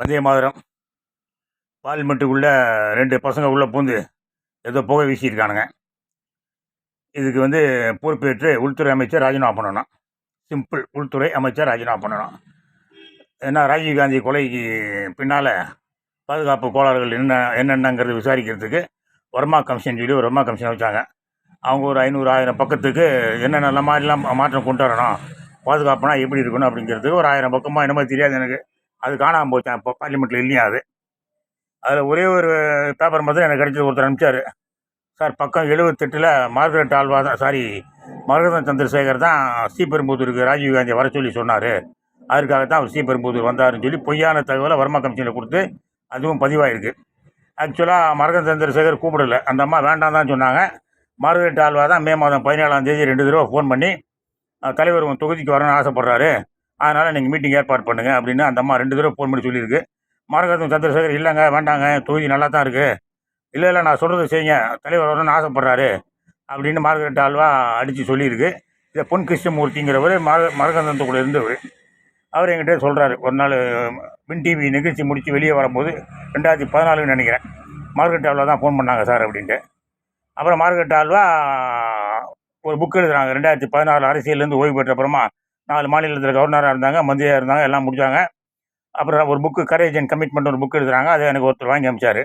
வந்தே மாதிரம். பார்லிமெண்ட்டுக்குள்ளே ரெண்டு பசங்க உள்ளே பூந்து ஏதோ புகை வீசியிருக்கானுங்க. இதுக்கு வந்து பொறுப்பேற்று உள்துறை அமைச்சர் ராஜினாமா பண்ணணும். சிம்பிள் உள்துறை அமைச்சர் ராஜினாமா பண்ணணும். ஏன்னா ராஜீவ்காந்தி கொலைக்கு பின்னால் பாதுகாப்பு கோளாறுகள் என்ன என்னென்னங்கிறது விசாரிக்கிறதுக்கு வர்மா கமிஷன் சொல்லி ஒரு வர்மா கமிஷன் வச்சாங்க. அவங்க ஒரு ஐநூறு ஆயிரம் பக்கத்துக்கு என்னென்ன மாதிரிலாம் மாற்றம் கொண்டு வரணும் பாதுகாப்புனா எப்படி இருக்கணும் அப்படிங்கிறதுக்கு ஒரு ஆயிரம் பக்கமாக என்னமோ தெரியாது எனக்கு. அது காணாமல் போச்சான் இப்போ பார்லிமெண்ட்டில் இல்லையா அது? அதில் ஒரே ஒரு பேப்பர் மட்டும் எனக்கு கிடைச்சது ஒருத்தர் அனுப்பிச்சார். சார் பக்கம் எழுபத்தெட்டில் மார்கரெட் ஆல்வா தான் சாரி மரகதன் சந்திரசேகர் தான் ஸ்ரீபெரும்புதூருக்கு ராஜீவ்காந்தியை வர சொல்லி சொன்னார். அதற்காகத்தான் அவர் ஸ்ரீபெரும்புதூர் வந்தாருன்னு சொல்லி பொய்யான தகவலை வர்மா கமிஷனில் கொடுத்து அதுவும் பதிவாயிருக்கு. ஆக்சுவலாக மரகதன் சந்திரசேகர் கூப்பிடல. அந்த அம்மா வேண்டாம் தான் சொன்னாங்க. மார்கரெட் ஆல்வா தான் மே மாதம் பதினேழாம் தேதி ரெண்டு தடவை ஃபோன் பண்ணி தலைவர் உன் தொகுதிக்கு வரணும்னு ஆசைப்பட்றாரு. அதனால் நீங்கள் மீட்டிங் ஏற்பாடு பண்ணுங்கள் அப்படின்னு அந்த அம்மா ரெண்டு தடவை ஃபோன் பண்ணி சொல்லியிருக்கு. மரகதம் சந்திரசேகர் இல்லைங்க வேண்டாங்க தொகுதி நல்லா தான் இருக்குது இல்லை இல்லை நான் சொல்கிறது செய்யுங்க. தலைவர் வரணும்னு ஆசைப்பட்றாரு அப்படின்னு மார்கரெட் ஆல்வா அடித்து சொல்லியிருக்கு. இதை பொன் கிருஷ்ணமூர்த்திங்கிறவர் மர மரகந்த கூட இருந்தவர். அவர் என்கிட்ட சொல்கிறாரு ஒரு நாள் வின் டிவி நிகழ்ச்சி முடித்து வெளியே வரும்போது ரெண்டாயிரத்தி பதினாலுன்னு நினைக்கிறேன். மார்க்கெட் ஆல்வா தான் ஃபோன் பண்ணாங்க சார் அப்படின்ட்டு. அப்புறம் மார்கரெட் ஆல்வா ஒரு புக் எழுதுகிறாங்க ரெண்டாயிரத்தி பதினாலு அரசியல்லேருந்து ஓய்வு பெற்ற அப்புறமா நாலு மாநிலத்தில் கவர்னராக இருந்தாங்க மந்திரியாக இருந்தாங்க எல்லாம் முடித்தாங்க அப்புறம் ஒரு புக்கு கரேஜ் அண்ட் கமிட்மெண்ட் ஒரு புக் எழுதுறாங்க அதை எனக்கு ஒருத்தர் வாங்கி அமிச்சார்.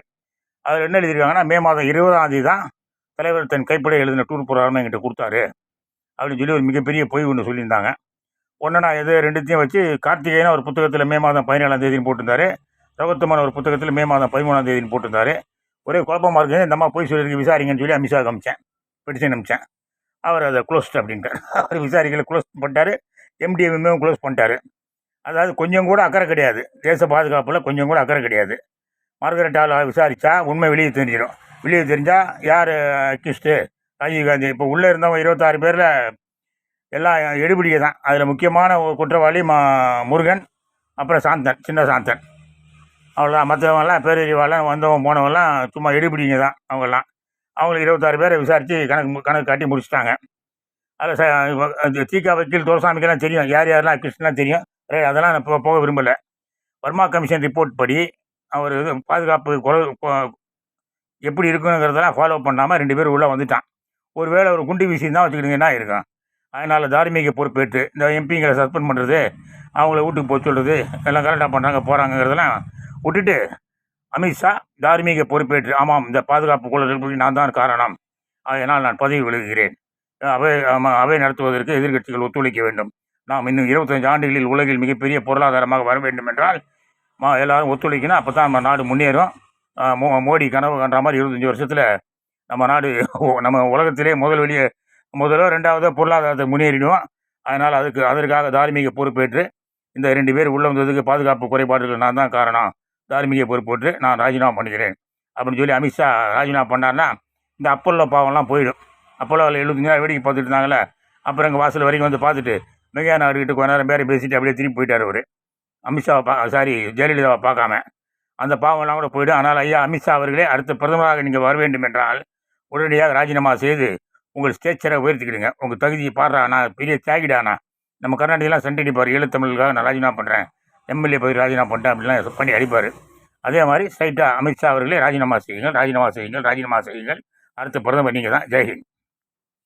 அதில் என்ன எழுதியிருக்காங்கன்னா மே மாதம் இருபதாம் தேதி தான் தலைவர் தன் கைப்பட எழுதின டூர் போகிறாருன்னு என்கிட்ட கொடுத்தாரு. அப்படின்னு சொல்லி ஒரு மிகப்பெரிய பொய் ஒன்று சொல்லியிருந்தாங்க. ஒன்று நான் எது ரெண்டுத்தையும் வச்சு கார்த்திகேயன் ஒரு புத்தகத்தில் மே மாதம் பதினேழாம் தேதின்னு போட்டிருந்தாரு. ரகுத்தமன் ஒரு புத்தகத்தில் மே மாதம் பதிமூணாம் தேதின்னு போட்டிருந்தாரு. ஒரே குழப்பமாக இருக்குது இந்த அம்மா போய் சொல்லியிருக்கு விசாரிங்கன்னு சொல்லி அமித்ஷா அமிச்சேன். பெட்டிஷன் அமிச்சேன். அவர் அதை க்ளோஸ்ட் அப்படின்ட்டார். அவர் விசாரிக்கல க்ளோஸ் பண்ணிட்டார். எம்டிஎம்மே க்ளோஸ் பண்ணிட்டாரு. அதாவது கொஞ்சம் கூட அக்கறை கிடையாது. தேச பாதுகாப்பில் கொஞ்சம் கூட அக்கறை கிடையாது. மார்கரெட் விசாரித்தா உண்மை வெளியே தெரிஞ்சிடும் வெளியே தெரிஞ்சால் யார் அக்யூஸ்டு ராஜீவ்காந்தி இப்போ உள்ளே இருந்தவங்க இருபத்தாறு பேரில் எல்லாம் எடுபிடியே தான். அதில் முக்கியமான ஒரு குற்றவாளி மா முருகன் அப்புறம் சாந்தன் சின்ன சாந்தன். அவ்வளோதான் மற்றவங்கெல்லாம் பேரறிவாளன் வந்தவன் போனவங்கலாம் சும்மா எடுபிடிங்க தான் அவங்கெல்லாம். அவங்களுக்கு இருபத்தாறு பேரை விசாரித்து கணக்கு கணக்கு காட்டி முடிச்சுட்டாங்க. அதில் தீகா வக்கீல் துரசாமிக்கெல்லாம் தெரியும். யார் யாரெல்லாம் கிருஷ்ணலாம் தெரியும்? ரைட் அதெல்லாம் நான் இப்போ போக விரும்பலை. வர்மா கமிஷன் ரிப்போர்ட் படி அவர் இது பாதுகாப்பு குறை எப்படி இருக்குங்கிறதெல்லாம் ஃபாலோ பண்ணாமல் ரெண்டு பேரும் உள்ளே வந்துட்டான். ஒரு வேளை ஒரு குண்டு வீசி தான் என்ன இருக்கும் அதனால் தார்மீக பொறுப்பேற்று இந்த எம்பிங்களை சஸ்பெண்ட் பண்ணுறது அவங்கள வீட்டுக்கு போக சொல்கிறது எல்லாம் கரெக்டாக பண்ணுறாங்க போகிறாங்கிறதெல்லாம் விட்டுட்டு அமித்ஷா தார்மீக பொறுப்பேற்று ஆமாம் இந்த பாதுகாப்பு குழுக்களுக்கு நான் தான் காரணம். அதனால் நான் பதவி விலகுகிறேன். அவை அவை நடத்துவதற்கு எதிர்க்கட்சிகள் ஒத்துழைக்க வேண்டும். நாம் இன்னும் இருபத்தஞ்சு ஆண்டுகளில் உலகில் மிகப்பெரிய பொருளாதாரமாக வர வேண்டும் என்றால் மா எல்லாரும் ஒத்துழைக்கணும். அப்போ தான் நம்ம நாடு முன்னேறும். மோ மோடி கனவு கன்ற மாதிரி இருபத்தஞ்சி வருஷத்தில் நம்ம நாடு நம்ம உலகத்திலே முதல் வெளியே முதலோ ரெண்டாவதோ பொருளாதாரத்தை முன்னேறிடுவோம். அதனால் அதுக்கு அதற்காக தார்மீக பொறுப்பேற்று இந்த ரெண்டு பேர் உள்ள வந்ததுக்கு பாதுகாப்பு குறைபாடுகள் நான் தான் காரணம். தார்மீக பொறுப்பேற்று நான் ராஜினாமா பண்ணிக்கிறேன். அப்படின்னு சொல்லி அமித்ஷா ராஜினாமா பண்ணார்னா இந்த அப்பல்லோ பாவம்லாம் போயிடும். அப்போல்லாம் எழுபத்தஞ்சு நாள் வேடிக்கை பார்த்துட்டு இருந்தாங்களே அப்புறம் எங்கள் வாசல் வரைக்கும் வந்து பார்த்துட்டு மெய்யா நாடுகிட்ட கொஞ்ச நேரம் பேரை பேசிட்டு அப்படியே திரும்பி போயிட்டார் அவர். அமித்ஷாவை பா சாரி ஜெயலலிதாவை பார்க்காம. அந்த பாவம்லாம் கூட போய்டும். ஆனால் ஐயா அமித்ஷா அவர்களே அடுத்த பிரதமராக நீங்கள் வர வேண்டும் என்றால் உடனடியாக ராஜினாமா செய்து உங்கள் ஸ்டேச்சரை உயர்த்திக்கிடுங்க. உங்கள் தகுதியை பாடுறா நான் பெரிய தியாகிடானா நம்ம கர்நாடகெலாம் சென்ட் அடிப்பார். ஈழத்தமிழுக்காக நான் ராஜினாமா பண்ணுறேன் எம்எல்ஏ போய் ராஜினாமா பண்ணிட்டேன் அப்படிலாம் பண்ணி அடிப்பார். அதே மாதிரி ஸ்ட்ரைட்டாக அமித்ஷா அவர்களே ராஜினாமா செய்யுங்கள் ராஜினாமா செய்யுங்கள் ராஜினாமா செய்யுங்கள். அடுத்த பிரதமர் நீங்கள் தான் ஜெய்ஹிந்த்